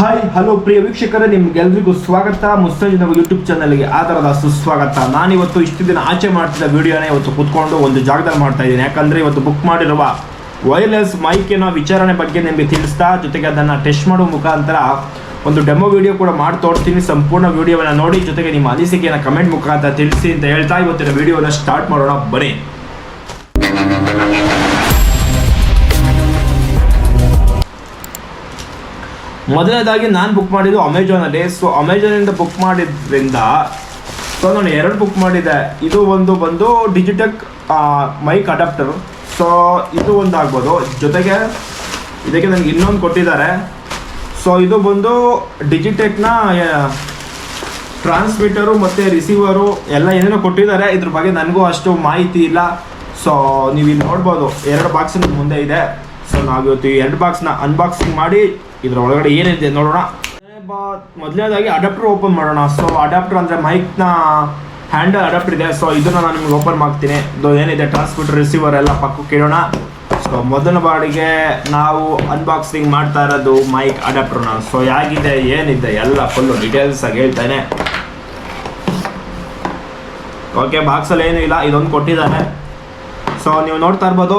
Hi hello ಪ್ರಿಯ ವೀಕ್ಷಕರೇ, ನಿಮ್ಗೆಲ್ರಿಗೂ ಸ್ವಾಗತ. ಮುಸ್ತಜಿನ ಯೂಟ್ಯೂಬ್ ಚಾನಲ್ಗೆ ಆಧಾರದ ಸುಸ್ವಾಗತ. ನಾನಿವತ್ತು ಇಷ್ಟು ದಿನ ಆಚೆ ಮಾಡ್ತಿದ್ದ ವಿಡಿಯೋನ ಇವತ್ತು ಕೂತ್ಕೊಂಡು ಒಂದು ಜಾಗದಲ್ಲಿ ಮಾಡ್ತಾ ಇದ್ದೀನಿ. ಯಾಕಂದ್ರೆ ಇವತ್ತು ಬುಕ್ ಮಾಡಿರುವ ವೈರ್ಲೆಸ್ ಮೈಕಿನ ವಿಚಾರಣೆ ಬಗ್ಗೆ ನಿಮಗೆ ತಿಳಿಸ್ತಾ, ಜೊತೆಗೆ ಅದನ್ನು ಟೆಸ್ಟ್ ಮಾಡುವ ಮುಖಾಂತರ ಒಂದು ಡೆಮೋ ವಿಡಿಯೋ ಕೂಡ ಮಾಡಿ ತೋರಿಸ್ತೀನಿ. ಸಂಪೂರ್ಣ ವಿಡಿಯೋವನ್ನು ನೋಡಿ, ಜೊತೆಗೆ ನಿಮ್ಮ ಅನಿಸಿಕೆಯನ್ನು ಕಮೆಂಟ್ ಮುಖಾಂತರ ತಿಳಿಸಿ ಅಂತ ಹೇಳ್ತಾ, ಇವತ್ತಿನ ವಿಡಿಯೋನ ಸ್ಟಾರ್ಟ್ ಮಾಡೋಣ. ಬನ್ನಿ. ಮೊದಲನೇದಾಗಿ ನಾನು ಬುಕ್ ಮಾಡಿದ್ದು ಅಮೆಝಾನಲ್ಲಿ ಸೊ ಅಮೆಝಾನಿಂದ ಬುಕ್ ಮಾಡಿದ್ರಿಂದ ಸೊ ನಾನು ಎರಡು ಬುಕ್ ಮಾಡಿದ್ದೆ ಇದು ಒಂದು ಬಂದು ಡಿಜಿಟೆಕ್ ಮೈಕ್ ಅಡಾಪ್ಟರ್ ಸೊ ಇದು ಒಂದು ಆಗ್ಬೋದು. ಜೊತೆಗೆ ಇದಕ್ಕೆ ನನಗೆ ಇನ್ನೊಂದು ಕೊಟ್ಟಿದ್ದಾರೆ. ಸೊ ಇದು ಬಂದು ಡಿಜಿಟೆಕ್ನ ಟ್ರಾನ್ಸ್ಮಿಟರು ಮತ್ತು ರಿಸೀವರು ಎಲ್ಲ ಏನೇನೋ ಕೊಟ್ಟಿದ್ದಾರೆ. ಇದ್ರ ಬಗ್ಗೆ ನನಗೂ ಅಷ್ಟು ಮಾಹಿತಿ ಇಲ್ಲ. ಸೊ ನೀವು ಇಲ್ಲಿ ನೋಡ್ಬೋದು. ಎರಡು ಬಾಕ್ಸ್ ಮುಂದೆ ಇದೆ. ಸೊ ನಾವು ಇವತ್ತು ಎರಡು ಬಾಕ್ಸ್ನ ಅನ್ಬಾಕ್ಸಿಂಗ್ ಮಾಡಿ ಇದ್ರ ಒಳಗಡೆ ಏನಿದೆ ನೋಡೋಣ. ಮೊದಲನೇದಾಗಿ ಅಡಾಪ್ಟರ್ ಓಪನ್ ಮಾಡೋಣ. ಸೊ ಅಡಾಪ್ಟರ್ ಅಂದರೆ ಮೈಕ್ನ ಹ್ಯಾಂಡಲ್ ಅಡಾಪ್ಟರ್ ಇದೆ. ಸೊ ಇದನ್ನ ನಾನು ನಿಮ್ಗೆ ಓಪನ್ ಮಾಡ್ತೀನಿ. ಇದು ಏನಿದೆ? ಟ್ರಾನ್ಸ್ಮಿಟರ್ ರಿಸೀವರ್ ಎಲ್ಲ ಪಕ್ಕಕ್ಕೆ ಇಡೋಣ ಸೊ ಮೊದಲ ಬಾಡಿಗೆ ನಾವು ಅನ್ಬಾಕ್ಸಿಂಗ್ ಮಾಡ್ತಾ ಇರೋದು ಮೈಕ್ ಅಡಾಪ್ಟರ್ನ ಸೊ ಯಾಗಿದೆ ಏನಿದೆ? ಎಲ್ಲ ಫುಲ್ಲು ಡೀಟೇಲ್ಸ್ ಆಗಿ ಹೇಳ್ತಾನೆ. ಓಕೆ ಬಾಕ್ಸಲ್ಲಿ ಏನೂ ಇಲ್ಲ. ಇದೊಂದು ಕೊಟ್ಟಿದ್ದಾರೆ ಸೊ ನೀವು ನೋಡ್ತಾ ಇರ್ಬೋದು.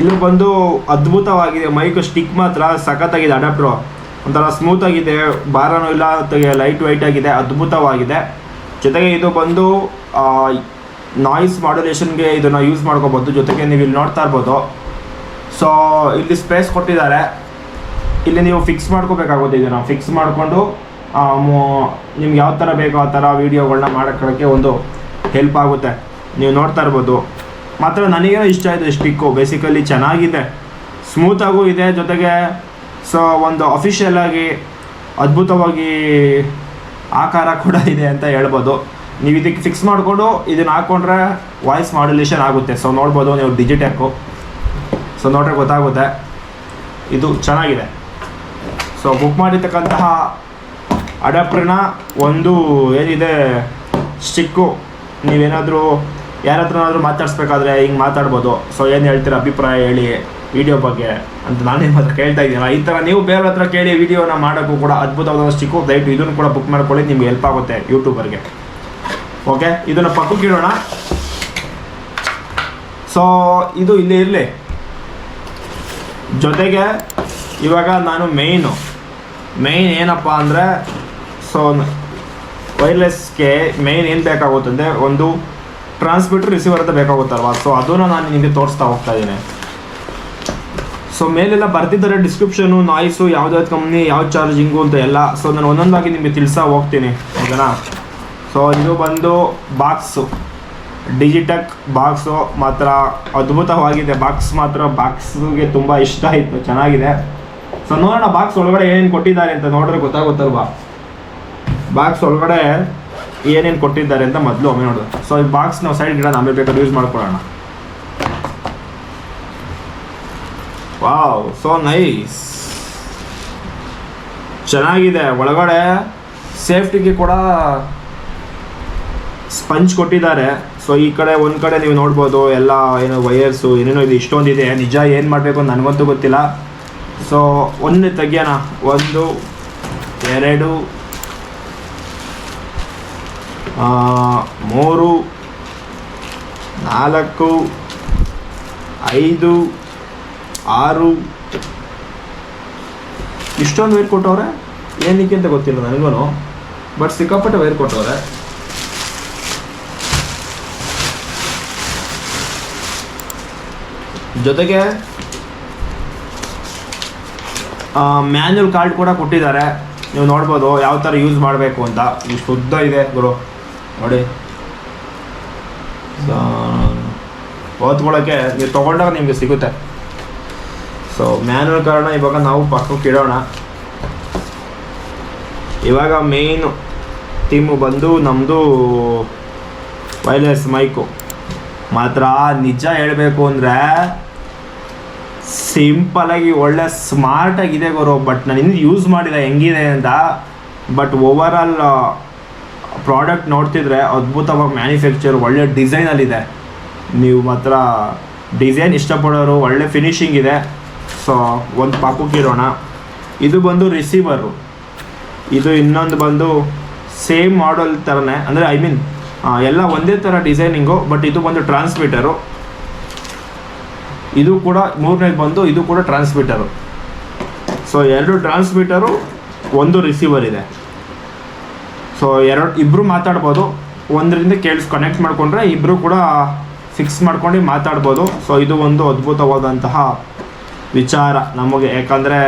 ಇಲ್ಲೂ ಬಂದು ಅದ್ಭುತವಾಗಿದೆ. ಮೈಕ್ ಸ್ಟಿಕ್ ಮಾತ್ರ ಸಖತ್ತಾಗಿದೆ ಅಡಾಪ್ಟ್ರು ಒಂಥರ ಸ್ಮೂತ್ ಆಗಿದೆ. ಭಾರನೂ ಇಲ್ಲ ಲೈಟ್ ವೈಟ್ ಆಗಿದೆ, ಅದ್ಭುತವಾಗಿದೆ. ಜೊತೆಗೆ ಇದು ಬಂದು ನಾಯ್ಸ್ ಮಾಡ್ಯುಲೇಷನ್ಗೆ ಇದನ್ನು ಯೂಸ್ ಮಾಡ್ಕೋಬೋದು. ಜೊತೆಗೆ ನೀವು ಇಲ್ಲಿ ನೋಡ್ತಾ ಇರ್ಬೋದು. ಸೊ ಇಲ್ಲಿ ಸ್ಪೇಸ್ ಕೊಟ್ಟಿದ್ದಾರೆ. ಇಲ್ಲಿ ನೀವು ಫಿಕ್ಸ್ ಮಾಡ್ಕೋಬೇಕಾಗುತ್ತೆ ಇದನ್ನು. ಫಿಕ್ಸ್ ಮಾಡಿಕೊಂಡು ನಿಮ್ಗೆ ಯಾವ ಥರ ಬೇಕೋ ಆ ಥರ ವೀಡಿಯೋಗಳನ್ನ ಮಾಡೋಕ್ಕೆ ಒಂದು ಹೆಲ್ಪ್ ಆಗುತ್ತೆ. ನೀವು ನೋಡ್ತಾ ಇರ್ಬೋದು. ಮಾತ್ರ ನನಗೇನೋ ಇಷ್ಟ ಆಯಿತು ಸ್ಟಿಕ್ಕು ಬೇಸಿಕಲಿ ಚೆನ್ನಾಗಿದೆ. ಸ್ಮೂತಾಗೂ ಇದೆ. ಜೊತೆಗೆ ಸೊ ಒಂದು ಅಫಿಷಿಯಲ್ ಆಗಿ ಅದ್ಭುತವಾಗಿ ಆಕಾರ ಕೂಡ ಇದೆ ಅಂತ ಹೇಳ್ಬೋದು. ನೀವು ಇದಕ್ಕೆ ಫಿಕ್ಸ್ ಮಾಡಿಕೊಂಡು ಇದನ್ನು ಹಾಕ್ಕೊಂಡ್ರೆ ವಾಯ್ಸ್ ಮಾಡ್ಯುಲೇಷನ್ ಆಗುತ್ತೆ. ಸೊ ನೋಡ್ಬೋದು ನೀವು ಡಿಜಿಟೆಕ್ಕು ಸೊ ನೋಡ್ರೆ ಗೊತ್ತಾಗುತ್ತೆ. ಇದು ಚೆನ್ನಾಗಿದೆ. ಸೊ ಬುಕ್ ಮಾಡಿರ್ತಕ್ಕಂತಹ ಅಡಾಪ್ಟರ್ನ ಒಂದು ಏನಿದೆ ಸ್ಟಿಕ್ಕು ನೀವೇನಾದರೂ ಯಾರ ಹತ್ರನಾದರೂ ಮಾತಾಡಿಸ್ಬೇಕಾದ್ರೆ ಹಿಂಗೆ ಮಾತಾಡ್ಬೋದು. ಸೊ ಏನು ಹೇಳ್ತೀರ? ಅಭಿಪ್ರಾಯ ಹೇಳಿ ವಿಡಿಯೋ ಬಗ್ಗೆ ಅಂತ ನಾನೇನು ಮಾತ್ರ ಕೇಳ್ತಾ ಇದ್ದೀನಲ್ಲ. ಈ ಥರ ನೀವು ಬೇರೆ ಹತ್ರ ಕೇಳಿ ವಿಡಿಯೋನ ಮಾಡೋಕ್ಕೂ ಕೂಡ ಅದ್ಭುತವಾದ ಸ್ಟಿಕ್ಕು ದಯವಿಟ್ಟು ಇದನ್ನು ಕೂಡ ಬುಕ್ ಮಾಡ್ಕೊಳ್ಳಿ, ನಿಮ್ಗೆ ಹೆಲ್ಪ್ ಆಗುತ್ತೆ ಯೂಟ್ಯೂಬರ್ಗೆ ಓಕೆ ಇದನ್ನು ಪಕ್ಕಕ್ಕೆ ಇಡೋಣ. ಸೊ ಇದು ಇಲ್ಲಿ ಇರಲಿ. ಜೊತೆಗೆ ಇವಾಗ ನಾನು ಮೇಯ್ನು ಮೇಯ್ನ್ ಏನಪ್ಪ ಅಂದರೆ ಸೊ ವೈರ್ಲೆಸ್ಗೆ ಮೇಯ್ನ್ ಏನು ಬೇಕಾಗುತ್ತಂದರೆ ಒಂದು ಟ್ರಾನ್ಸ್ಮಿಟರ್ ರಿಸೀವರ್ ಅಂತ ಬೇಕಾಗುತ್ತಲ್ವಾ? ಸೊ ಅದನ್ನು ನಾನು ನಿಮಗೆ ತೋರಿಸ್ತಾ ಹೋಗ್ತಾ ಇದ್ದೀನಿ. ಸೊ ಮೇಲೆಲ್ಲ ಬರ್ತಿದ್ದಾರೆ ಡಿಸ್ಕ್ರಿಪ್ಷನು ನಾಯ್ಸು ಯಾವ್ದಾವ್ದು ಕಂಪ್ನಿ ಯಾವ ಚಾರ್ಜಿಂಗು ಅಂತ ಎಲ್ಲ. ಸೊ ನಾನು ಒಂದೊಂದಾಗಿ ನಿಮಗೆ ತಿಳಿಸಾ ಹೋಗ್ತೀನಿ. ಓಕೆನಾ? ಸೊ ಇದು ಬಂದು ಬಾಕ್ಸು ಡಿಜಿಟಕ್ ಬಾಕ್ಸು ಮಾತ್ರ ಅದ್ಭುತವಾಗಿದೆ. ಬಾಕ್ಸ್ ಮಾತ್ರ ಬಾಕ್ಸ್ಗೆ ತುಂಬ ಇಷ್ಟ ಆಯಿತು. ಚೆನ್ನಾಗಿದೆ. ಸೊ ನೋಡೋಣ ಬಾಕ್ಸ್ ಒಳಗಡೆ ಏನೇನು ಕೊಟ್ಟಿದ್ದಾರೆ ಅಂತ ನೋಡಿದ್ರೆ ಗೊತ್ತಾಗುತ್ತಲ್ವಾ? ಬಾಕ್ಸ್ ಒಳಗಡೆ ಏನೇನು ಕೊಟ್ಟಿದ್ದಾರೆ ಅಂತ ಮೊದಲು ಒಮ್ಮೆ ನೋಡೋದು ಸೊ ಈ ಬಾಕ್ಸ್ ನಾವು ಸೈಡ್ ಗಿಡ ಆಮೇಲೆ ಬೇಕಾದ್ರೆ ಯೂಸ್ ಮಾಡ್ಕೊಳ್ಳೋಣ ವಾವ್ ಸೊ ನೈಸ್ ಚೆನ್ನಾಗಿದೆ. ಒಳಗಡೆ ಸೇಫ್ಟಿಗೆ ಕೂಡ ಸ್ಪಂಜ್ ಕೊಟ್ಟಿದ್ದಾರೆ. ಸೊ ಈ ಕಡೆ ಒಂದು ಕಡೆ ನೀವು ನೋಡ್ಬೋದು ಎಲ್ಲ ಏನು ವೈಯರ್ಸು ಏನೇನೋ ಇದು ಇಷ್ಟೊಂದಿದೆ. ನಿಜ ಏನು ಮಾಡಬೇಕು ಅಂತ ನನಗಂತೂ ಗೊತ್ತಿಲ್ಲ. ಸೊ ಒಂದು ತೆಗಿಯೋಣ. ಒಂದು, ಎರಡು ಮೂರು, ನಾಲ್ಕು, ಐದು, ಆರು, ಇಷ್ಟೊಂದು ವೈರ್ ಕೊಟ್ಟವ್ರೆ? ಏನಕ್ಕೆ ಅಂತ ಗೊತ್ತಿಲ್ಲ ನನಗೂ ಬಟ್ ಸಿಕ್ಕಾಪಟ್ಟೆ ವೈರ್ ಕೊಟ್ಟವ್ರೆ. ಜೊತೆಗೆ ಮ್ಯಾನ್ಯಲ್ ಕಾರ್ಡ್ ಕೂಡ ಕೊಟ್ಟಿದ್ದಾರೆ. ನೀವು ನೋಡ್ಬೋದು ಯಾವ ಥರ ಯೂಸ್ ಮಾಡಬೇಕು ಅಂತ. ಇಷ್ಟು ಉದ್ದ ಇದೆ ಗುರು. ನೋಡಿ. ಸೊ ನೀವು ತೊಗೊಂಡಾಗ ನಿಮಗೆ ಸಿಗುತ್ತೆ. ಸೊ ಮ್ಯಾನ್ಯಲ್ ಕಾರಣ ಇವಾಗ ನಾವು ಪಕ್ಕಕ್ಕೆ ಇಡೋಣ ಇವಾಗ ಮೇಯ್ನು ಟೀಮು ಬಂದು ನಮ್ಮದು ವೈರ್ಲೆಸ್ ಮೈಕು ಮಾತ್ರ ನಿಜ ಹೇಳಬೇಕು ಅಂದರೆ ಸಿಂಪಲಾಗಿ ಒಳ್ಳೆ ಸ್ಮಾರ್ಟ್ ಆಗಿದೆ ಗುರು ಬಟ್ ನಾನು ಇನ್ನೂ ಯೂಸ್ ಮಾಡಿಲ್ಲ, ಹೆಂಗಿದೆ ಅಂತ. ಬಟ್ ಓವರ್ ಆಲ್ ಪ್ರಾಡಕ್ಟ್ ನೋಡ್ತಿದ್ರೆ ಅದ್ಭುತವಾಗಿ ಮ್ಯಾನುಫ್ಯಾಕ್ಚರ್, ಒಳ್ಳೆ ಡಿಸೈನಲ್ಲಿದೆ. ನೀವು ಮಾತ್ರ ಡಿಸೈನ್ ಇಷ್ಟಪಡೋರು, ಒಳ್ಳೆ ಫಿನಿಶಿಂಗ್ ಇದೆ. ಸೊ, ಒಂದು ಪಾಕಕ್ಕೆ ಇರೋಣ. ಇದು ಬಂದು ರಿಸೀವರು. ಇದು ಇನ್ನೊಂದು ಬಂದು ಸೇಮ್ ಮಾಡಲ್ ಥರನೇ ಅಂದರೆ ಐ ಮೀನ್ ಎಲ್ಲ ಒಂದೇ ಥರ ಡಿಸೈನಿಂಗು, ಬಟ್ ಇದು ಬಂದು ಟ್ರಾನ್ಸ್ಮಿಟರು. ಇದು ಕೂಡ ಮೂರನೇದು ಬಂದು ಇದು ಕೂಡ ಟ್ರಾನ್ಸ್ಮಿಟರು. ಸೊ, ಎರಡು ಟ್ರಾನ್ಸ್ಮಿಟರು, ಒಂದು ರಿಸೀವರ್ ಇದೆ. ಸೊ ಎರಡು ಇಬ್ಬರು ಮಾತಾಡ್ಬೋದು. ಒಂದರಿಂದ ಕೇಳಿಸ್ ಕನೆಕ್ಟ್ ಮಾಡಿಕೊಂಡ್ರೆ ಇಬ್ಬರು ಕೂಡ ಫಿಕ್ಸ್ ಮಾಡ್ಕೊಂಡು ಮಾತಾಡ್ಬೋದು. ಸೊ ಇದು ಒಂದು ಅದ್ಭುತವಾದಂತಹ ವಿಚಾರ ನಮಗೆ. ಯಾಕಂದರೆ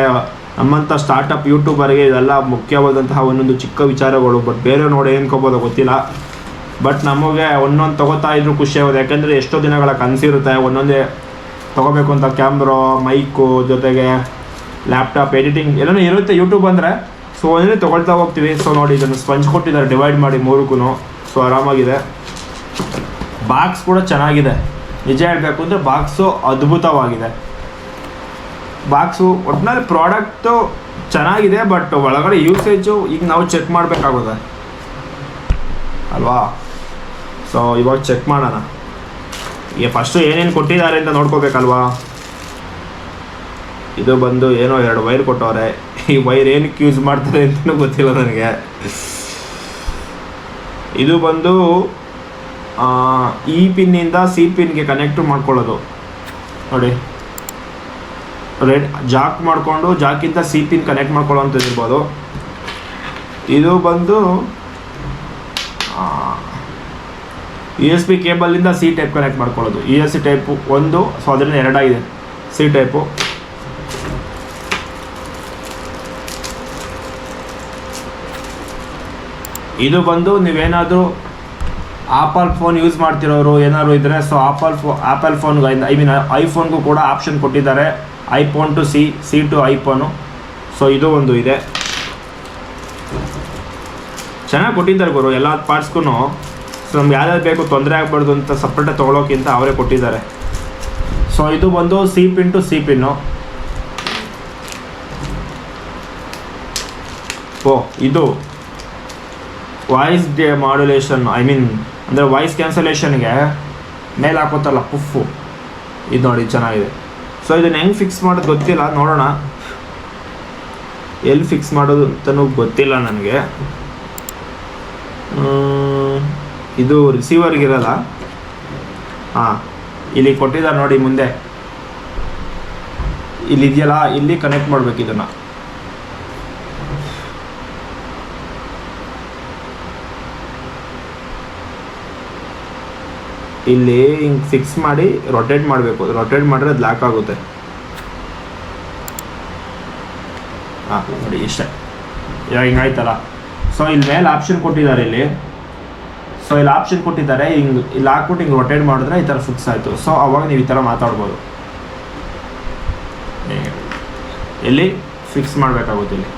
ನಮ್ಮಂಥ ಸ್ಟಾರ್ಟಪ್ ಯೂಟ್ಯೂಬರ್ಗೆ ಇದೆಲ್ಲ ಮುಖ್ಯವಾದಂತಹ ಒಂದೊಂದು ಚಿಕ್ಕ ವಿಚಾರಗಳು ಬಟ್ ಬೇರೆ ನೋಡಿ ಏನ್ಕೋಬೋದೋ ಗೊತ್ತಿಲ್ಲ. ಬಟ್ ನಮಗೆ ಒಂದೊಂದು ತಗೋತಾ ಇದ್ರು ಖುಷಿ ಆಗೋದು. ಯಾಕಂದರೆ ಎಷ್ಟೋ ದಿನಗಳ ಕನಸಿರುತ್ತೆ ಒಂದೊಂದೇ ತೊಗೋಬೇಕು ಅಂತ ಕ್ಯಾಮ್ರಾ ಮೈಕು ಜೊತೆಗೆ ಲ್ಯಾಪ್ಟಾಪ್ ಎಡಿಟಿಂಗ್ ಎಲ್ಲನೂ ಇರುತ್ತೆ ಯೂಟ್ಯೂಬ್ ಅಂದರೆ. ಸೊ ಒಂದೇ ತಗೊಳ್ತಾ ಹೋಗ್ತೀವಿ. ಸೊ ನೋಡಿ, ಇದನ್ನು ಸ್ಪಂಜ್ ಕೊಟ್ಟಿದ್ದಾರೆ ಡಿವೈಡ್ ಮಾಡಿ ಮೂರಕ್ಕೂ ಸೊ ಆರಾಮಾಗಿದೆ. ಬಾಕ್ಸ್ ಕೂಡ ಚೆನ್ನಾಗಿದೆ. ನಿಜ ಹೇಳಬೇಕು ಅಂದರೆ ಬಾಕ್ಸು ಅದ್ಭುತವಾಗಿದೆ. ಬಾಕ್ಸು ಒಟ್ಟಿನಲ್ಲಿ ಪ್ರಾಡಕ್ಟು ಚೆನ್ನಾಗಿದೆ ಬಟ್ ಒಳಗಡೆ ಯೂಸೇಜು ಈಗ ನಾವು ಚೆಕ್ ಮಾಡಬೇಕಾಗುತ್ತೆ. ಅಲ್ವಾ? ಸೊ ಇವಾಗ ಚೆಕ್ ಮಾಡೋಣ. ಈಗ ಫಸ್ಟು ಏನೇನು ಕೊಟ್ಟಿದ್ದಾರೆ ಅಂತ ನೋಡ್ಕೋಬೇಕಲ್ವಾ? ಇದು ಬಂದು ಏನೋ ಎರಡು ವೈರ್ ಕೊಟ್ಟವ್ರೆ. ಈ ವೈರ್ ಏನಕ್ಕೆ ಯೂಸ್ ಮಾಡ್ತಾರೆ ಅಂತಲೂ ಗೊತ್ತಿಲ್ಲ ನನಗೆ. ಇದು ಬಂದು ಈ ಪಿನ್ನಿಂದ ಸಿ ಪಿನ್ಗೆ ಕನೆಕ್ಟ್ ಮಾಡ್ಕೊಳ್ಳೋದು. ನೋಡಿ. ರೆಡ್ ಜಾಕ್ ಮಾಡಿಕೊಂಡು ಜಾಕಿಂದ ಸಿ ಪಿನ್ ಕನೆಕ್ಟ್ ಮಾಡ್ಕೊಳ್ಳೋಂಥದ್ದು ಇರ್ಬೋದು. ಇದು ಬಂದು ಯು ಎಸ್ ಬಿ ಕೇಬಲಿಂದ ಸಿ ಟೈಪ್ ಕನೆಕ್ಟ್ ಮಾಡ್ಕೊಳ್ಳೋದು. ಯು ಎಸ್ ಸಿ ಟೈಪು ಒಂದು, ಸೊ ಅದರಿಂದ ಎರಡಾಗಿದೆ. ಸಿ ಟೈಪು ಇದು ಬಂದು ನೀವೇನಾದರೂ ಆಪಲ್ ಫೋನ್ ಯೂಸ್ ಮಾಡ್ತಿರೋರು, ಏನಾದ್ರು ಇದ್ದರೆ ಸೊ ಆಪಲ್ ಫೋ ಆಪಲ್ ಫೋನ್ಗೆ ಐ ಮೀನ್ ಐಫೋನ್ಗೂ ಕೂಡ ಆಪ್ಷನ್ ಕೊಟ್ಟಿದ್ದಾರೆ. IPhone to C C to iPhone so ಇದು ಒಂದು ಇದೆ. ಚೆನ್ನಾಗಿ ಕೊಟ್ಟಿದ್ದಾರೆ ಗುರು, ಎಲ್ಲ ಪಾರ್ಟ್ಸ್ಗೂ ಸೊ ನಮ್ಗೆ ಯಾವ್ಯಾವ್ದು ಬೇಕು, ತೊಂದರೆ ಆಗಬಾರ್ದು ಅಂತ ಸಪ್ರೇಟಾಗಿ ತೊಗೊಳೋಕ್ಕಿಂತ ಅವರೇ ಕೊಟ್ಟಿದ್ದಾರೆ. ಸೊ ಇದು ಬಂದು C pin to C pin ಓ, ಇದು. Voice demodulation I mean ಅಂದರೆ ವಾಯ್ಸ್ ಕ್ಯಾನ್ಸಲೇಷನ್ಗೆ ಮೇಲೆ ಹಾಕೋತಲ್ಲ ಪುಫ್ಫು. ಇದು ನೋಡಿ, ಚೆನ್ನಾಗಿದೆ. ಸೊ ಇದನ್ನು ಹೆಂಗೆ ಫಿಕ್ಸ್ ಮಾಡೋದು ಗೊತ್ತಿಲ್ಲ, ನೋಡೋಣ. ಎಲ್ಲಿ ಫಿಕ್ಸ್ ಮಾಡೋದು ಅಂತಲೂ ಗೊತ್ತಿಲ್ಲ ನನಗೆ. ಇದು ರಿಸೀವರ್ಗಿರಲ್ಲ ಹಾಂ, ಇಲ್ಲಿ ಕೊಟ್ಟಿದ್ದಾರೆ ನೋಡಿ ಮುಂದೆ. ಇಲ್ಲಿದೆಯಲ್ಲ, ಇಲ್ಲಿ ಕನೆಕ್ಟ್ ಮಾಡಬೇಕು ಇದನ್ನು. ಇಲ್ಲಿ ಹಿಂಗೆ ಫಿಕ್ಸ್ ಮಾಡಿ ರೊಟೇಟ್ ಮಾಡಬೇಕು. ರೊಟೇಟ್ ಮಾಡಿದ್ರೆ ಅದು ಲ್ಯಾಕ್ ಆಗುತ್ತೆ. ಹಾಂ, ನೋಡಿ, ಇಷ್ಟೇ. ಇವಾಗ ಹಿಂಗಾಯ್ತಲ್ಲ ಸೊ ಇಲ್ಲಿ ಮೇಲೆ ಆಪ್ಷನ್ ಕೊಟ್ಟಿದ್ದಾರೆ ಇಲ್ಲಿ. ಸೊ ಇಲ್ಲಿ ಆಪ್ಷನ್ ಕೊಟ್ಟಿದ್ದಾರೆ. ಹಿಂಗೆ, ಇಲ್ಲಿ ಹಾಕ್ಬಿಟ್ಟು ಹಿಂಗೆ ರೊಟೇಟ್ ಮಾಡಿದ್ರೆ ಈ ಥರ ಫಿಕ್ಸ್ ಆಯಿತು. ಸೊ ಅವಾಗ ನೀವು ಈ ಥರ ಮಾತಾಡ್ಬೋದು. ಇಲ್ಲಿ ಫಿಕ್ಸ್ ಮಾಡಬೇಕಾಗುತ್ತೆ ಇಲ್ಲಿ.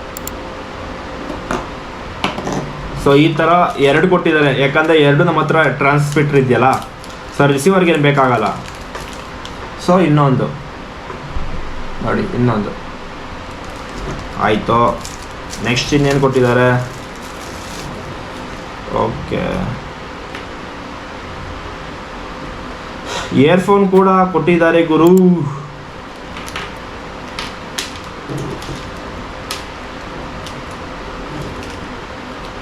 ಸೊ ಈ ಥರ ಎರಡು ಕೊಟ್ಟಿದ್ದಾರೆ. ಯಾಕಂದರೆ ಎರಡು ನಮ್ಮ ಹತ್ರ ಟ್ರಾನ್ಸ್ಮಿಟರ್ ಇದೆಯಲ್ಲ ಸೊ ರಿಸೀವರ್ಗೆ ಏನು ಬೇಕಾಗಲ್ಲ. ಸೊ ಇನ್ನೊಂದು. ನೋಡಿ ಇನ್ನೊಂದು. ಆಯಿತು. ನೆಕ್ಸ್ಟ್ ಇನ್ನೇನು ಕೊಟ್ಟಿದ್ದಾರೆ? ಓಕೆ ಇಯರ್ಫೋನ್ ಕೂಡ ಕೊಟ್ಟಿದ್ದಾರೆ ಗುರು.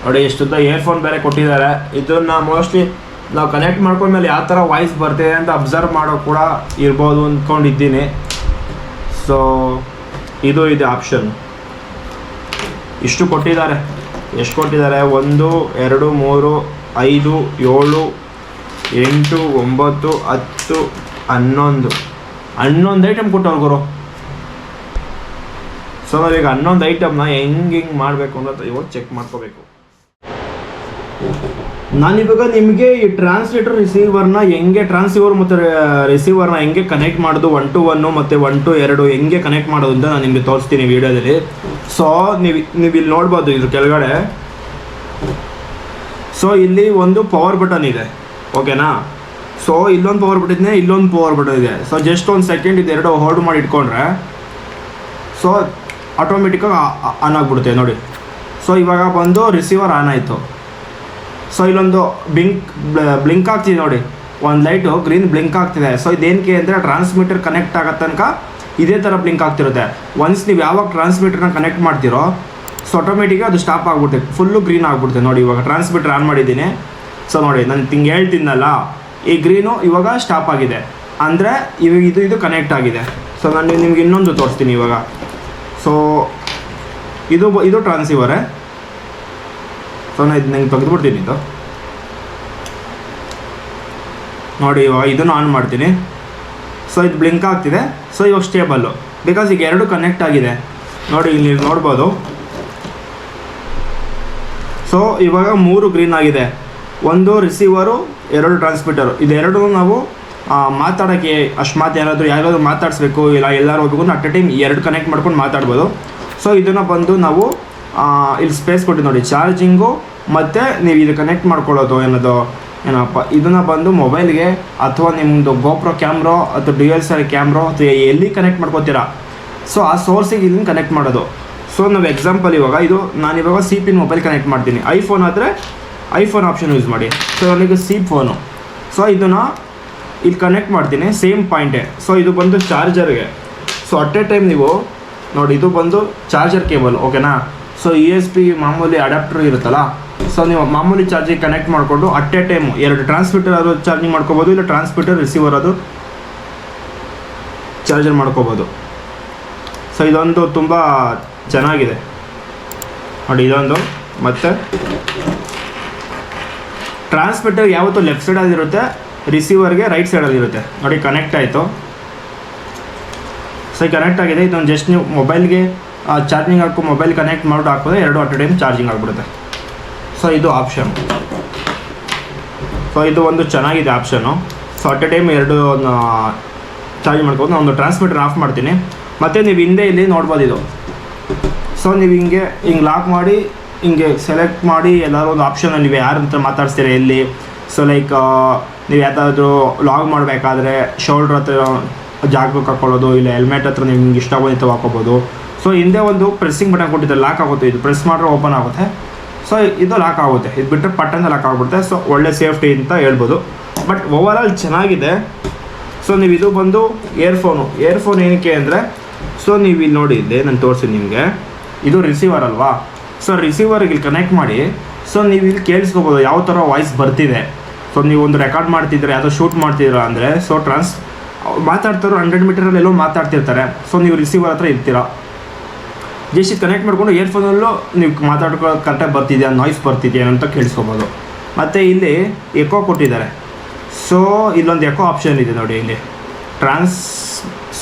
ನೋಡಿ ಎಷ್ಟುದ್ದ ಇಯರ್ಫೋನ್ ಬೇರೆ ಕೊಟ್ಟಿದ್ದಾರೆ. ಇದನ್ನ ಮೋಸ್ಟ್ಲಿ ನಾವು ಕನೆಕ್ಟ್ ಮಾಡ್ಕೊಂಡ್ಮೇಲೆ ಯಾವ ಥರ ವಾಯ್ಸ್ ಬರ್ತಿದೆ ಅಂತ ಅಬ್ಸರ್ವ್ ಮಾಡೋ ಕೂಡ ಇರ್ಬೋದು ಅಂದ್ಕೊಂಡಿದ್ದೀನಿ ಸೊ ಇದು ಇದೆ ಆಪ್ಷನ್ ಇಷ್ಟು ಕೊಟ್ಟಿದ್ದಾರೆ. ಎಷ್ಟು ಕೊಟ್ಟಿದ್ದಾರೆ? ಒಂದು, ಎರಡು, ಮೂರು, ಐದು, ಏಳು, ಎಂಟು, ಒಂಬತ್ತು, ಹತ್ತು, ಹನ್ನೊಂದು. ಹನ್ನೊಂದು ಐಟಮ್ ಕೊಟ್ಟವ್ರು ಗುರು. ಸೊ ನಾವೀಗ ಹನ್ನೊಂದು ಐಟಮ್ನ ಹೆಂಗೆ ಹೆಂಗೆ ಮಾಡಬೇಕು ಅನ್ನೋದು ಇವತ್ತು ಚೆಕ್ ಮಾಡ್ಕೋಬೇಕು. ನಾನಿವಾಗ ನಿಮಗೆ ಈ ಟ್ರಾನ್ಸ್ಲೇಟರ್ ರಿಸೀವರ್ನ ಹೆಂಗೆ ಟ್ರಾನ್ಸ್ಸೀವರ್ ಮತ್ತು ರಿಸೀವರ್ನ ಹೆಂಗೆ ಕನೆಕ್ಟ್ ಮಾಡೋದು? ಒನ್ ಟು ಒನ್ನು ಮತ್ತು ಒನ್ ಟು ಎರಡು, ಹೆಂಗೆ ಕನೆಕ್ಟ್ ಮಾಡೋದು ಅಂತ ನಾನು ನಿಮಗೆ ತೋರಿಸ್ತೀನಿ ವಿಡಿಯೋದಲ್ಲಿ. ಸೊ ನೀವು ನೀವು ಇಲ್ಲಿ ನೋಡ್ಬೋದು ಇದ್ರ ಕೆಳಗಡೆ. ಸೊ ಇಲ್ಲಿ ಒಂದು ಪವರ್ ಬಟನ್ ಇದೆ. ಓಕೆನಾ ಸೊ ಇಲ್ಲೊಂದು ಪವರ್ ಬಟನ್ ಇದೆ, ಇಲ್ಲೊಂದು ಪವರ್ ಬಟನ್ ಇದೆ. ಸೊ ಜಸ್ಟ್ ಒಂದು ಸೆಕೆಂಡ್ ಇದೆರಡು ಹೋಲ್ಡ್ ಮಾಡಿ ಇಟ್ಕೊಂಡ್ರೆ ಸೊ ಆಟೋಮೆಟಿಕ್ಕಾಗಿ ಆನ್ ಆಗಿಬಿಡುತ್ತೆ. ನೋಡಿ. ಸೊ ಇವಾಗ ಬಂದು ರಿಸೀವರ್ ಆನ್ ಆಯಿತು. ಸೊ ಇಲ್ಲೊಂದು ಬ್ಲಿಂಕ್ ಬ್ಲಿಂಕ್ ಆಗ್ತಿದೆ ನೋಡಿ. ಒಂದು ಲೈಟು ಗ್ರೀನ್ ಬ್ಲಿಂಕ್ ಆಗ್ತಿದೆ. ಸೊ ಇದೇನಕ್ಕೆ ಅಂದರೆ ಟ್ರಾನ್ಸ್ಮಿಟರ್ ಕನೆಕ್ಟ್ ಆಗೋ ತನಕ ಇದೇ ಥರ ಬ್ಲಿಂಕ್ ಆಗ್ತಿರುತ್ತೆ. ಒನ್ಸ್ ನೀವು ಯಾವಾಗ ಟ್ರಾನ್ಸ್ಮಿಟರ್ನ ಕನೆಕ್ಟ್ ಮಾಡ್ತೀರೋ ಸೊ ಆಟೋಮೆಟಿಕ್ಗೆ ಅದು ಸ್ಟಾಪ್ ಆಗ್ಬಿಡುತ್ತೆ. ಫುಲ್ಲು ಗ್ರೀನ್ ಆಗ್ಬಿಡುತ್ತೆ. ನೋಡಿ, ಇವಾಗ ಟ್ರಾನ್ಸ್ಮಿಟರ್ ಆನ್ ಮಾಡಿದ್ದೀನಿ. ಸೊ ನೋಡಿ, ನಾನು ತಿಂಗೆ ಹೇಳ್ತೀನಲ್ಲ, ಈ ಗ್ರೀನು ಇವಾಗ ಸ್ಟಾಪ್ ಆಗಿದೆ. ಅಂದರೆ, ಇವಾಗ ಇದು ಇದು ಕನೆಕ್ಟ್ ಆಗಿದೆ. ಸೊ ನಾನು ನಿಮ್ಗೆ ಇನ್ನೊಂದು ತೋರಿಸ್ತೀನಿ ಇವಾಗ. ಸೊ ಇದು ಇದು ಟ್ರಾನ್ಸಿವರೇ ಸೊ ನಾನು ಇದನ್ನ ನಂಗೆ ತೆಗೆದುಬಿಡ್ತೀನಿ ಇದು. ನೋಡಿ ಇದನ್ನು ಆನ್ ಮಾಡ್ತೀನಿ. ಸೊ ಇದು ಬ್ಲಿಂಕ್ ಆಗ್ತಿದೆ. ಸೊ ಇವಾಗ ಸ್ಟೇಬಲ್ಲು ಬಿಕಾಸ್ ಈಗ ಎರಡು ಕನೆಕ್ಟ್ ಆಗಿದೆ. ನೋಡಿ, ಇಲ್ಲಿ ನೋಡ್ಬೋದು. ಸೊ ಇವಾಗ ಮೂರು ಗ್ರೀನ್ ಆಗಿದೆ. ಒಂದು ರಿಸೀವರು ಎರಡು ಟ್ರಾನ್ಸ್ಮಿಟರು ಇದೆರಡು ನಾವು ಮಾತಾಡೋಕ್ಕೆ ಅಷ್ಟು ಮಾತು ಯಾರಾದರೂ ಯಾರಾದರೂ ಮಾತಾಡಿಸ್ಬೇಕು, ಇಲ್ಲ ಎಲ್ಲರೂ ಹೋಗ್ಬೇಕು, ಅಟ್ ಎ ಟೈಮ್ ಎರಡು ಕನೆಕ್ಟ್ ಮಾಡ್ಕೊಂಡು ಮಾತಾಡ್ಬೋದು. ಸೊ ಇದನ್ನು ಬಂದು ನಾವು ಇಲ್ಲಿ ಸ್ಪೇಸ್ ಕೊಟ್ಟಿದ್ದು ನೋಡಿ ಚಾರ್ಜಿಂಗು ಮತ್ತು ನೀವು ಇದು ಕನೆಕ್ಟ್ ಮಾಡ್ಕೊಳ್ಳೋದು ಏನದು, ಏನಪ್ಪ, ಇದನ್ನು ಬಂದು ಮೊಬೈಲ್ಗೆ ಅಥವಾ ನಿಮ್ಮದು ಗೋಪ್ರೋ ಕ್ಯಾಮ್ರೋ ಅಥವಾ ಡಿ ಎಲ್ ಆರ್ ಕ್ಯಾಮ್ರೋ ಅಥವಾ ಎಲ್ಲಿ ಕನೆಕ್ಟ್ ಮಾಡ್ಕೋತೀರಾ? ಸೊ ಆ ಸೋರ್ಸಿಗೆ ಇದನ್ನು ಕನೆಕ್ಟ್ ಮಾಡೋದು. ಸೊ ನಾವು ಎಕ್ಸಾಂಪಲ್ ಇವಾಗ ಇದು, ನಾನು ಇವಾಗ ಸಿ ಪಿನ್ ಮೊಬೈಲ್ ಕನೆಕ್ಟ್ ಮಾಡ್ತೀನಿ. ಐಫೋನ್ ಆದರೆ ಐಫೋನ್ ಆಪ್ಷನ್ ಯೂಸ್ ಮಾಡಿ. ಸೊ ನನಗೆ ಸಿ ಫೋನು ಸೊ ಇದನ್ನು ಇಲ್ಲಿ ಕನೆಕ್ಟ್ ಮಾಡ್ತೀನಿ ಸೇಮ್ ಪಾಯಿಂಟೇ ಸೊ ಇದು ಬಂದು ಚಾರ್ಜರ್ಗೆ ಸೊ ಅಟ್ ಎ ಟೈಮ್ ನೀವು ನೋಡಿ, ಇದು ಬಂದು ಚಾರ್ಜರ್ ಕೇಬಲ್ ಓಕೆನಾ ಸೊ ಇ ಎಸ್ ಪಿ ಮಾಮೂಲಿ ಅಡಾಪ್ಟರ್ ಇರುತ್ತಲ್ಲ? ಸೊ ನೀವು ಮಾಮೂಲಿ ಚಾರ್ಜಿಗೆ ಕನೆಕ್ಟ್ ಮಾಡಿಕೊಂಡು ಅಟ್ ಎ ಟೈಮ್ ಎರಡು ಟ್ರಾನ್ಸ್ಮಿಟರ್ ಅದು ಚಾರ್ಜಿಂಗ್ ಮಾಡ್ಕೋಬೋದು, ಇಲ್ಲ ಟ್ರಾನ್ಸ್ಮಿಟರ್ ರಿಸೀವರ್ ಅದು ಚಾರ್ಜರ್ ಮಾಡ್ಕೋಬೋದು. ಸೊ ಇದೊಂದು ತುಂಬ ಚೆನ್ನಾಗಿದೆ. ನೋಡಿ, ಇದೊಂದು ಮತ್ತು ಟ್ರಾನ್ಸ್ಮಿಟರ್ ಯಾವತ್ತೂ ಲೆಫ್ಟ್ ಸೈಡಲ್ಲಿರುತ್ತೆ ರಿಸೀವರ್ಗೆ ರೈಟ್ ಸೈಡಲ್ಲಿರುತ್ತೆ ನೋಡಿ ಕನೆಕ್ಟ್ ಆಯಿತು. ಸೊ ಕನೆಕ್ಟ್ ಆಗಿದೆ. ಇದೊಂದು ಜಸ್ಟ್ ನೀವು ಮೊಬೈಲ್ಗೆ ಚಾರ್ಜಿಂಗ್ ಹಾಕು ಮೊಬೈಲ್ ಕನೆಕ್ಟ್ ಮಾಡಿ ಹಾಕಿದ್ರೆ ಎರಡು ಅಟ್ ಟೈಮ್ ಚಾರ್ಜಿಂಗ್ ಆಗಿಬಿಡುತ್ತೆ. ಸೊ ಇದು ಆಪ್ಷನ್ ಸೊ ಇದು ಒಂದು ಚೆನ್ನಾಗಿದೆ option so at a time ಎರಡು ಚಾರ್ಜ್ ಮಾಡ್ಕೊಂಡು ನಾನು ಒಂದು ಟ್ರಾನ್ಸ್ಮಿಟರ್ ಆಫ್ ಮಾಡ್ತೀನಿ. ಮತ್ತು ನೀವು ಹಿಂದೆ ಇಲ್ಲಿ ನೋಡ್ಬೋದು ಇದು. ಸೊ ನೀವು ಹಿಂಗೆ ಹಿಂಗೆ ಲಾಕ್ ಮಾಡಿ, ಹಿಂಗೆ ಸೆಲೆಕ್ಟ್ ಮಾಡಿ ಎಲ್ಲರೂ ಒಂದು ಆಪ್ಷನಲ್ಲಿ ನೀವು ಯಾರ ಹತ್ರ ಮಾತಾಡ್ಸ್ತೀರ ಎಲ್ಲಿ? ಸೊ ಲೈಕ್ ನೀವು ಯಾವುದಾದ್ರೂ ಲಾಗ್ ಮಾಡಬೇಕಾದ್ರೆ ಶೋಲ್ಡ್ರ್ ಹತ್ರ ಜಾಗ ಕರ್ಕೊಳ್ಳೋದು ಇಲ್ಲ ಹೆಲ್ಮೆಟ್ ಹತ್ರ ನಿಮ್ಗೆ ಇಷ್ಟ ಬಂದಿತ್ತು ಹಾಕೋಬೋದು. ಸೊ ಹಿಂದೆ ಒಂದು ಪ್ರೆಸ್ಸಿಂಗ್ ಬಟನ್ ಕೊಟ್ಟಿದ್ದಾರೆ ಲಾಕ್ ಆಗುತ್ತೆ. ಇದು ಪ್ರೆಸ್ ಮಾಡಿದ್ರೆ ಓಪನ್ ಆಗುತ್ತೆ. ಸೊ ಇದು ಲಾಕ್ ಆಗುತ್ತೆ. ಇದು ಬಿಟ್ಟರೆ ಪಟ್ಟಂತ ಲಾಕ್ ಆಗಿಬಿಡುತ್ತೆ. ಸೊ ಒಳ್ಳೆ ಸೇಫ್ಟಿ ಅಂತ ಹೇಳ್ಬೋದು. ಬಟ್ ಓವರ್ ಆಲ್ ಚೆನ್ನಾಗಿದೆ. ಸೊ ನೀವು ಇದು ಬಂದು ಏರ್ಫೋನು ಇಯರ್ಫೋನ್ ಏನಕ್ಕೆ ಅಂದರೆ ಸೊ ನೀವು ಇಲ್ಲಿ ನೋಡಿ, ಇಲ್ಲಿ ನಾನು ತೋರಿಸಿ ನಿಮಗೆ. ಇದು ರಿಸೀವರ್ ಅಲ್ವಾ? ಸೊ ರಿಸೀವರ್ಗೆ ಇಲ್ಲಿ ಕನೆಕ್ಟ್ ಮಾಡಿ. ಸೊ ನೀವು ಇಲ್ಲಿ ಕೇಳಿಸ್ಕೋಬೋದು ಯಾವ ಥರ ವಾಯ್ಸ್ ಬರ್ತಿದೆ. ಸೊ ನೀವು ಒಂದು ರೆಕಾರ್ಡ್ ಮಾಡ್ತಿದ್ರೆ, ಯಾವುದೋ ಶೂಟ್ ಮಾಡ್ತಿದ್ದೀರಾ ಅಂದರೆ ಸೊ ಟ್ರಾನ್ಸ್ ಮಾತಾಡ್ತಾರೋ ಹಂಡ್ರೆಡ್ ಮೀಟರಲ್ಲಿ ಎಲ್ಲೋ ಮಾತಾಡ್ತಿರ್ತಾರೆ. ಸೊ ನೀವು ರಿಸೀವರ್ ಹತ್ರ ಇರ್ತೀರಾ. ಜಸ್ಟ್ ಇದು ಕನೆಕ್ಟ್ ಮಾಡಿಕೊಂಡು ಏರ್ಫೋನಲ್ಲೂ ನೀವು ಮಾತಾಡ್ಕೊ, ಕರೆಕ್ಟಾಗಿ ಬರ್ತಿದೆಯಾ ನಾಯ್ಸ್ ಬರ್ತಿದೆಯಾ ಅಂತ ಕೇಳಿಸ್ಕೊಬೋದು. ಮತ್ತು ಇಲ್ಲಿ ಎಕೋ ಕೊಟ್ಟಿದ್ದಾರೆ. ಸೊ ಇಲ್ಲೊಂದು ಎಕೋ ಆಪ್ಷನ್ ಇದೆ ನೋಡಿ ಇಲ್ಲಿ. ಟ್ರಾನ್ಸ್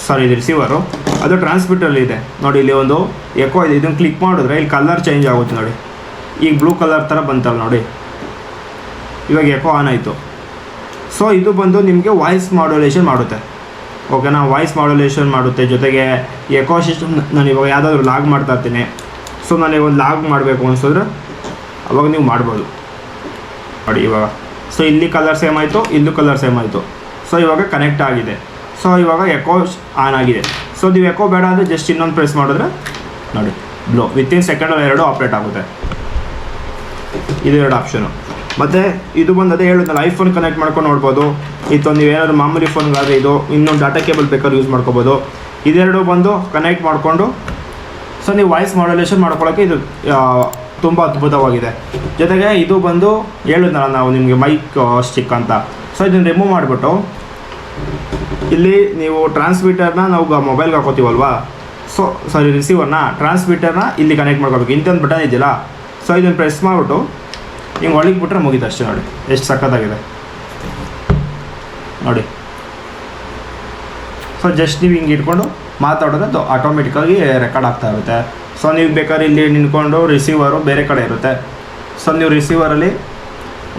ಸಾರಿ ಇದು ರಿಸೀವರು ಅದು ಟ್ರಾನ್ಸ್ಮಿಟರಲ್ಲಿ ಇದೆ. ನೋಡಿ ಇಲ್ಲಿ ಒಂದು ಎಕೋ ಇದೆ. ಇದನ್ನು ಕ್ಲಿಕ್ ಮಾಡಿದ್ರೆ ಇಲ್ಲಿ ಕಲರ್ ಚೇಂಜ್ ಆಗುತ್ತೆ ನೋಡಿ. ಈಗ ಬ್ಲೂ ಕಲರ್ ಥರ ಬಂತಲ್ಲ ನೋಡಿ. ಇವಾಗ ಎಕೋ ಆನ್ ಆಯಿತು. ಸೊ ಇದು ಬಂದು ನಿಮಗೆ ವಾಯ್ಸ್ ಮಾಡ್ಯುಲೇಷನ್ ಮಾಡುತ್ತೆ. ಓಕೆನಾ ವಾಯ್ಸ್ ಮಾಡ್ಯುಲೇಷನ್ ಮಾಡುತ್ತೆ. ಜೊತೆಗೆ ಎಕೋ ಸಿಸ್ಟಮ್ ನಾನು ಇವಾಗ ಯಾವುದಾದ್ರೂ ಲಾಗ್ ಮಾಡ್ತಾ ಇರ್ತೀನಿ. ಸೊ ನಾನು ಒಂದು ಲಾಗ್ ಮಾಡಬೇಕು ಅನ್ಸಿದ್ರೆ ಅವಾಗ ನೀವು ಮಾಡ್ಬೋದು. ನೋಡಿ ಇವಾಗ. ಸೊ ಇಲ್ಲಿ ಕಲರ್ ಸೇಮ್ ಆಯಿತು, ಇಲ್ಲೂ ಕಲರ್ ಸೇಮ್ ಆಯಿತು. ಸೊ ಇವಾಗ ಕನೆಕ್ಟ್ ಆಗಿದೆ. ಸೊ ಇವಾಗ ಎಕೋ ಆನ್ ಆಗಿದೆ. ಸೊ ನೀವು ಎಕೋ ಬೇಡ ಅಂದರೆ ಜಸ್ಟ್ ಇನ್ನೊಂದು ಪ್ರೆಸ್ ಮಾಡಿದ್ರೆ ನೋಡಿ. ಬ್ಲೋ ವಿತಿನ್ ಸೆಕೆಂಡಲ್ಲಿ ಎರಡು ಆಪ್ರೇಟ್ ಆಗುತ್ತೆ. ಇದು ಎರಡು ಆಪ್ಷನು ಮತ್ತು ಇದು ಬಂದು ಅದೇ ಹೇಳಿದ್ನಲ್ಲ ಐಫೋನ್ ಕನೆಕ್ಟ್ ಮಾಡ್ಕೊಂಡು ನೋಡ್ಬೋದು. ಇತ್ತು, ನೀವು ಏನಾದ್ರು ಮಾಮೂಲಿ ಫೋನ್ಗಾದರೆ ಇದು, ಇನ್ನೊಂದು ಡಾಟಾ ಕೇಬಲ್ ಬೇಕಾದ್ರೆ ಯೂಸ್ ಮಾಡ್ಕೋಬೋದು. ಇದೆರಡು ಬಂದು ಕನೆಕ್ಟ್ ಮಾಡಿಕೊಂಡು ಸೊ ನೀವು ವಾಯ್ಸ್ ಮಾಡ್ಯುಲೇಷನ್ ಮಾಡ್ಕೊಳ್ಳೋಕೆ ಇದು ತುಂಬ ಅದ್ಭುತವಾಗಿದೆ. ಜೊತೆಗೆ ಇದು ಬಂದು ಹೇಳಿದ್ನಲ್ಲ ನಾವು ನಿಮಗೆ ಮೈಕ್ ಸ್ಟಿಕ್ ಅಂತ. ಸೊ ಇದನ್ನು ರಿಮೂವ್ ಮಾಡಿಬಿಟ್ಟು, ಇಲ್ಲಿ ನೀವು ಟ್ರಾನ್ಸ್ಮಿಟರ್ನ ನಾವು ಮೊಬೈಲ್ಗೆ ಹಾಕೋತೀವಲ್ವಾ? ಸೊ ಸಾರಿ ರಿಸೀವರ್ನ ಟ್ರಾನ್ಸ್ಮಿಟರ್ನ ಇಲ್ಲಿ ಕನೆಕ್ಟ್ ಮಾಡ್ಕೋಬೇಕು. ಇಂಥೊಂದು ಬಟನ್ ಇದೆಯಲ್ಲ? ಸೊ ಇದನ್ನು ಪ್ರೆಸ್ ಮಾಡಿಬಿಟ್ಟು ಹಿಂಗೆ ಒಳಗೆ ಬಿಟ್ರೆ ಮುಗೀತು ಅಷ್ಟೇ ನೋಡಿ. ಎಷ್ಟು ಸಕ್ಕತ್ತಾಗಿದೆ ನೋಡಿ. ಸೊ ಜಸ್ಟ್ ನೀವು ಹಿಂಗೆ ಇಟ್ಕೊಂಡು ಮಾತಾಡೋದು ಅದು ಆಟೋಮೆಟಿಕ್ಕಾಗಿ ರೆಕಾರ್ಡ್ ಆಗ್ತಾ ಇರುತ್ತೆ. ಸೊ ನೀವು ಬೇಕಾದ್ರೆ ಇಲ್ಲಿ ನಿಂತ್ಕೊಂಡು ರಿಸೀವರು ಬೇರೆ ಕಡೆ ಇರುತ್ತೆ. ಸೊ ನೀವು ರಿಸೀವರಲ್ಲಿ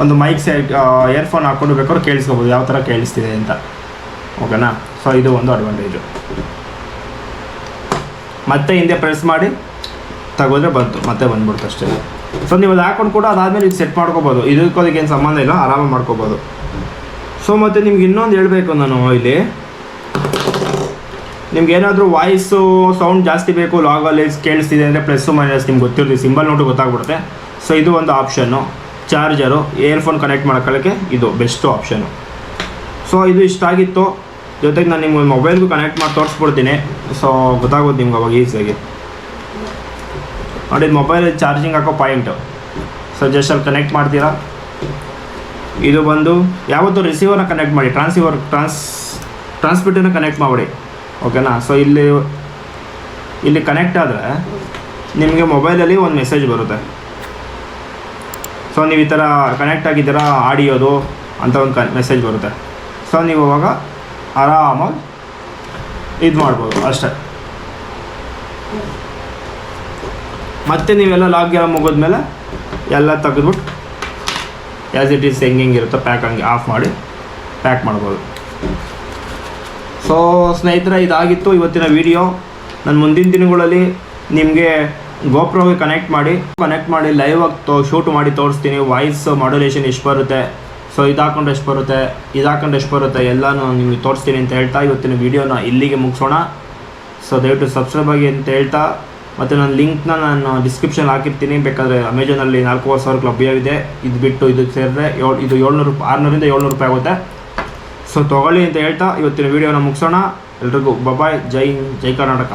ಒಂದು ಮೈಕ್ ಸೆಟ್ ಇಯರ್ಫೋನ್ ಹಾಕ್ಕೊಂಡು ಬೇಕಾದ್ರೆ ಕೇಳಿಸ್ಕೋಬೋದು. ಯಾವ ಥರ ಕೇಳಿಸ್ತಿದೆ ಅಂತ. ಓಕೆನಾ ಸೊ ಇದು ಒಂದು ಅಡ್ವಾಂಟೇಜು ಮತ್ತೆ ಹಿಂದೆ ಪ್ರೆಸ್ ಮಾಡಿ ತಗೋದ್ರೆ ಬಂತು. ಮತ್ತೆ ಬಂದ್ಬಿಡ್ತು ಅಷ್ಟೇ. ಸೊ ನೀವು ಅದು ಹಾಕೊಂಡು ಕೂಡ ಅದಾದಮೇಲೆ ಇದು ಸೆಟ್ ಮಾಡ್ಕೋಬೋದು. ಇದಕ್ಕೂ ಅದಕ್ಕೇನು ಏನು ಸಂಬಂಧ ಇಲ್ಲ ಆರಾಮಾಗಿ ಮಾಡ್ಕೋಬೋದು. ಸೊ ಮತ್ತು ನಿಮ್ಗೆ ಇನ್ನೊಂದು ಹೇಳಬೇಕು ನಾನು ಇಲ್ಲಿ. ನಿಮ್ಗೆ ಏನಾದರೂ ವಾಯ್ಸು ಸೌಂಡ್ ಜಾಸ್ತಿ ಬೇಕು ಲಾಗಲ್ಲಿ ಕೇಳಿಸ್ತಿದೆ ಅಂದರೆ ಪ್ಲಸ್ಸು ಮೈನಸ್ ನಿಮ್ಗೆ ಗೊತ್ತಿರುತ್ತೆ. ಸಿಂಬಲ್ ನೋಟು ಗೊತ್ತಾಗ್ಬಿಡುತ್ತೆ. ಸೊ ಇದು ಒಂದು ಆಪ್ಷನ್ನು ಚಾರ್ಜರು ಏರ್ಫೋನ್ ಕನೆಕ್ಟ್ ಮಾಡ್ಕೊಳ್ಳೋಕ್ಕೆ ಇದು ಬೆಸ್ಟು ಆಪ್ಷನು ಸೊ ಇದು ಇಷ್ಟ ಆಗಿತ್ತು. ಜೊತೆಗೆ ನಾನು ನಿಮ್ಗೆ ಮೊಬೈಲ್ಗೂ ಕನೆಕ್ಟ್ ಮಾಡಿ ತೋರಿಸ್ಬಿಡ್ತೀನಿ. ಸೊ ಗೊತ್ತಾಗೋದು ನಿಮ್ಗೆ ಅವಾಗ ಈಸಿಯಾಗಿ ನೋಡಿ ಮೊಬೈಲ್ ಚಾರ್ಜಿಂಗ್ ಹಾಕೋ ಪಾಯಿಂಟು ಸೊ ಜಸ್ಟ್ ಅಲ್ಲಿ ಕನೆಕ್ಟ್ ಮಾಡ್ತೀರಾ? ಇದು ಬಂದು ಯಾವತ್ತೂ ರಿಸೀವರ್ನ ಕನೆಕ್ಟ್ ಮಾಡಿ ಟ್ರಾನ್ಸಿವರ್ ಟ್ರಾನ್ಸ್ ಟ್ರಾನ್ಸ್ಮಿಟರ್ನ ಕನೆಕ್ಟ್ ಮಾಡಿ ಓಕೆನಾ ಸೊ ಇಲ್ಲಿ ಇಲ್ಲಿ ಕನೆಕ್ಟ್ ಆದರೆ ನಿಮಗೆ ಮೊಬೈಲಲ್ಲಿ ಒಂದು ಮೆಸೇಜ್ ಬರುತ್ತೆ. ಸೊ ನೀವು ಈ ಥರ ಕನೆಕ್ಟ್ ಆಗಿದ್ದೀರಾ, ಆಡಿಯೋದು ಅಂತ ಒಂದು ಕ ಮೆಸೇಜ್ ಬರುತ್ತೆ. ಸೊ ನೀವು ಅವಾಗ ಆರಾಮಾಗಿ ಇದು ಮಾಡ್ಬೋದು, ಅಷ್ಟೇ. ಮತ್ತೆ ನೀವೆಲ್ಲ ಲಾಗ್ ಎಲ್ಲ ಮುಗಿದ್ಮೇಲೆ ಎಲ್ಲ ತೆಗೆದ್ಬಿಟ್ಟು ಆ್ಯಸ್ ಇಟ್ ಈಸ್ ಹೆಂಗೆ ಹೆಂಗೆ ಇರುತ್ತೋ ಪ್ಯಾಕ್ ಹಂಗೆ ಆಫ್ ಮಾಡಿ ಪ್ಯಾಕ್ ಮಾಡ್ಬೋದು. ಸೊ ಸ್ನೇಹಿತರೆ, ಇದಾಗಿತ್ತು ಇವತ್ತಿನ ವಿಡಿಯೋ ನನ್ನ ಮುಂದಿನ ದಿನಗಳಲ್ಲಿ ನಿಮಗೆ ಗೋಪ್ರೋಗೆ ಕನೆಕ್ಟ್ ಮಾಡಿ ಕನೆಕ್ಟ್ ಮಾಡಿ ಲೈವ್ ಆಗಿ ಶೂಟ್ ಮಾಡಿ ತೋರಿಸ್ತೀನಿ. ವಾಯ್ಸ್ ಮಾಡ್ಯುಲೇಷನ್ ಎಷ್ಟು ಬರುತ್ತೆ? ಸೊ ಇದಾಕೊಂಡು ಎಷ್ಟು ಬರುತ್ತೆ? ಇದಾಕೊಂಡು ಎಷ್ಟು ಬರುತ್ತೆ? ಎಲ್ಲನೂ ನಿಮಗೆ ತೋರಿಸ್ತೀನಿ ಅಂತ ಹೇಳ್ತಾ ಇವತ್ತಿನ ವಿಡಿಯೋನ ಇಲ್ಲಿಗೆ ಮುಗಿಸೋಣ. ಸೊ ದಯವಿಟ್ಟು ಸಬ್ಸ್ಕ್ರೈಬ್ ಆಗಿ ಅಂತ ಹೇಳ್ತಾ ಮತ್ತು ನನ್ನ ಲಿಂಕ್ನ ನಾನು ಡಿಸ್ಕ್ರಿಪ್ಷನ್ ಹಾಕಿರ್ತೀನಿ. ಬೇಕಾದರೆ ಅಮೆಝಾನಲ್ಲಿ ನಾಲ್ಕೂವರೆ ಸಾವಿರ ಲಭ್ಯವಿದೆ ಇದು. ಬಿಟ್ಟು ಇದು ಸೇರಿದ್ರೆ ಏಳು, ಇದು ಏಳ್ನೂರು ರೂಪಾಯಿ ಆರುನೂರಿಂದ ಏಳ್ನೂರು ರೂಪಾಯಿ ಆಗುತ್ತೆ. ಸೊ ತೊಗೊಳ್ಳಿ ಅಂತ ಹೇಳ್ತಾ ಇವತ್ತಿನ ವಿಡಿಯೋನ ಮುಗಿಸೋಣ. ಎಲ್ರಿಗೂ ಬಬಾಯ್ ಜೈ ಜೈ ಕರ್ನಾಟಕ.